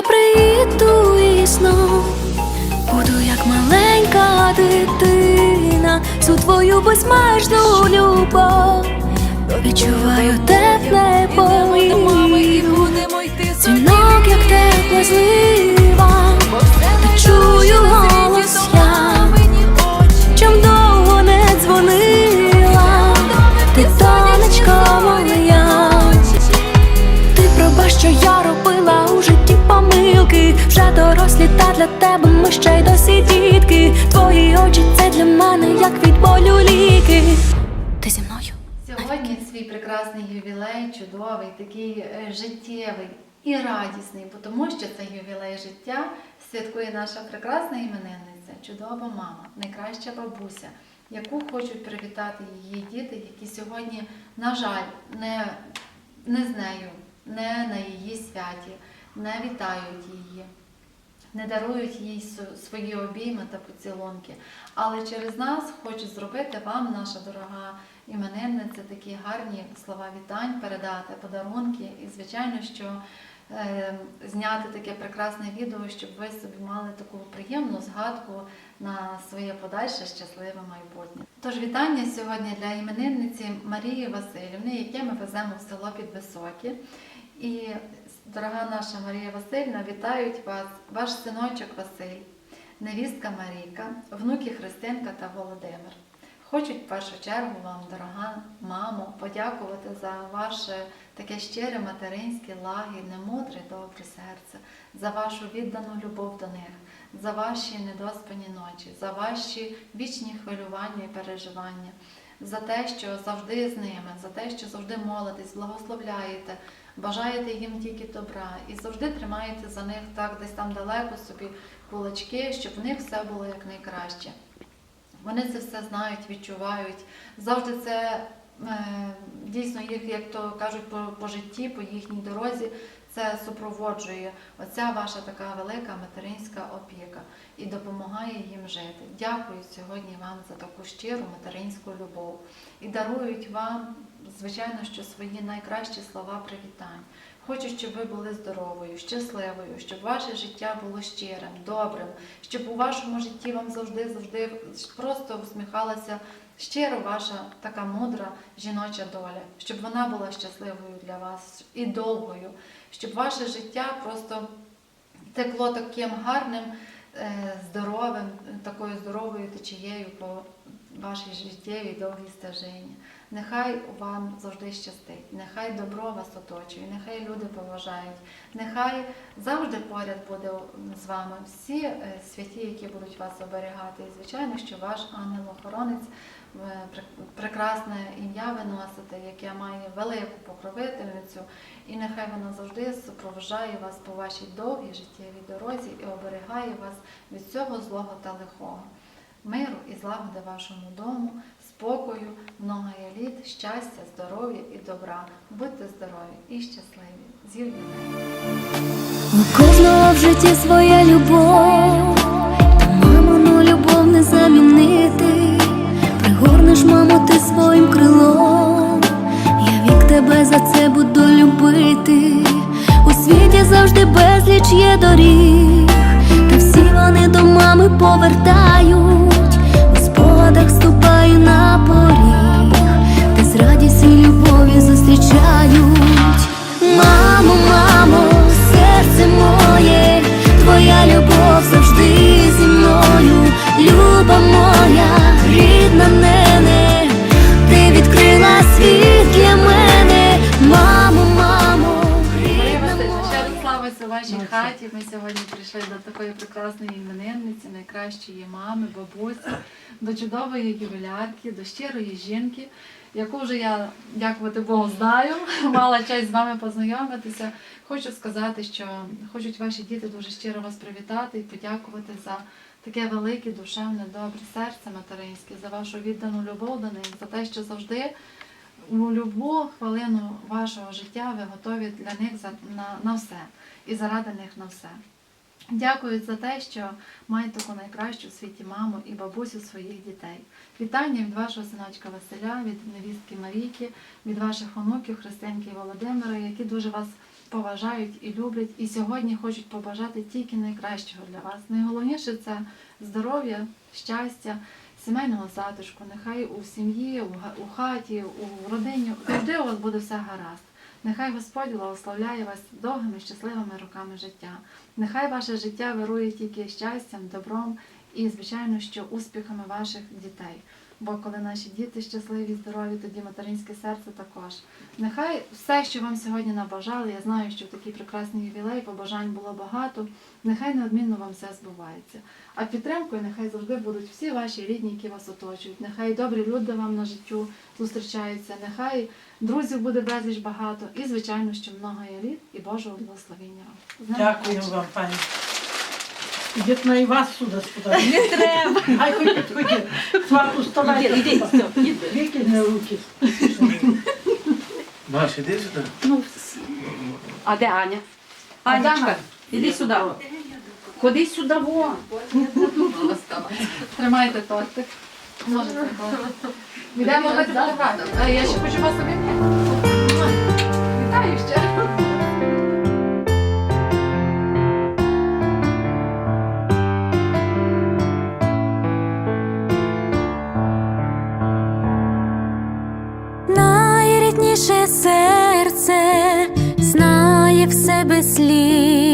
я приїду і знов буду як маленька дитина, всю твою безмежну любов. Відчуваю тепле повітря, дзвінок, як тепла злива, чую голос я, чим довго не дзвонила, ти донечко моя. Ти пробач, що я робила для тебе ми ще й досі дітки. Твої очі це для мене, як від болю ліки. Ти зі мною? Сьогодні свій прекрасний ювілей, чудовий, такий е, життєвий і радісний, тому що це ювілей життя святкує наша прекрасна іменинниця, чудова мама, найкраща бабуся, яку хочуть привітати її діти, які сьогодні, на жаль, не, не з нею, не на її святі, не вітають її. Не дарують їй свої обійми та поцілунки, але через нас хочуть зробити вам, наша дорога іменинниця, такі гарні слова вітань, передати подарунки. І, звичайно, що зняти таке прекрасне відео, щоб ви собі мали таку приємну згадку на своє подальше щасливе майбутнє. Тож вітання сьогодні для іменинниці Марії Васильівни, яке ми веземо в село Підвисокі. І дорога наша Марія Васильівна, вітають вас, ваш синочок Василь, невістка Марійка, внуки Христинка та Володимир. Хочуть в першу чергу вам, дорога мамо, подякувати за ваше таке щире материнське, лагідне, мудре, добре серце, за вашу віддану любов до них, за ваші недоспані ночі, за ваші вічні хвилювання і переживання, за те, що завжди з ними, за те, що завжди молитесь, благословляєте, бажаєте їм тільки добра і завжди тримаєте за них так десь там далеко собі кулачки, щоб в них все було якнайкраще. Вони це все знають, відчувають. Завжди це е, дійсно їх, як то кажуть, по, по житті, по їхній дорозі, це супроводжує оця ваша така велика материнська опіка і допомагає їм жити. Дякую сьогодні вам за таку щиру материнську любов і дарують вам, звичайно, що свої найкращі слова привітань. Хочу, щоб ви були здоровою, щасливою, щоб ваше життя було щирим, добрим, щоб у вашому житті вам завжди, завжди просто усміхалася щиро ваша така мудра жіноча доля, щоб вона була щасливою для вас і довгою, щоб ваше життя просто текло таким гарним, е, здоровим, такою здоровою течією по вашій життєвій довгій стежині. Нехай вам завжди щастить, нехай добро вас оточує, нехай люди поважають, нехай завжди поряд буде з вами всі е, святі, які будуть вас оберігати. І звичайно, що ваш ангел-охоронець е, прекрасне ім'я ви носите, яке має велику покровительницю, і нехай вона завжди супроводжає вас по вашій довгій життєвій дорозі і оберігає вас від всього злого та лихого. Миру і злагоди вашому дому, спокою, много літ, щастя, здоров'я і добра. Будьте здорові і щасливі. З! У кожного в житті своя любов, та мамину любов не замінити. Пригорнеш, мамо, ти своїм крилом. Я вік тебе за це буду любити. У світі завжди безліч є доріг, та всі вони до мами повертають. Хаті. Ми сьогодні прийшли до такої прекрасної іменинниці, найкращої мами, бабусі, до чудової ювілярки, до щирої жінки, яку вже я, дякувати Богу, знаю, мала честь з вами познайомитися. Хочу сказати, що хочуть ваші діти дуже щиро вас привітати і подякувати за таке велике, душевне, добре серце материнське, за вашу віддану любов до них, за те, що завжди у любу хвилину вашого життя ви готові для них на, на все і заради них на все. Дякую за те, що маєте таку найкращу в світі маму і бабусю своїх дітей. Вітання від вашого синочка Василя, від невістки Марійки, від ваших онуків Христинки і Володимира, які дуже вас поважають і люблять, і сьогодні хочуть побажати тільки найкращого для вас. Найголовніше це здоров'я, щастя, сімейного затишку. Нехай у сім'ї, у хаті, у родині завжди у вас буде все гаразд. Нехай Господь благословляє вас довгими щасливими роками життя. Нехай ваше життя вирує тільки щастям, добром і, звичайно, що успіхами ваших дітей. Бо коли наші діти щасливі, здорові, тоді материнське серце також. Нехай все, що вам сьогодні набажали, я знаю, що в такий прекрасний ювілей побажань було багато. Нехай неодмінно вам все збувається. А підтримкою нехай завжди будуть всі ваші рідні, які вас оточують. Нехай добрі люди вам на життю зустрічаються. Нехай друзів буде безліч багато. І, звичайно, що много є літ і Божого благословення вам. Дякую вам, пані. Ідіть на і вас сюди сподобати. Не треба. Ай, ходіть, ходіть. Свату вставайте. Іди, іди, все, іди. Викидне руки. Маш, іди сюди. Ну, а де Аня? Анечка, іди сюди. Ходи сюди, во. Тримайте тортик. Можете. Йдемо робити фотографію. А я ще хочу вас обійняти. Вітаю ще. Себе слід.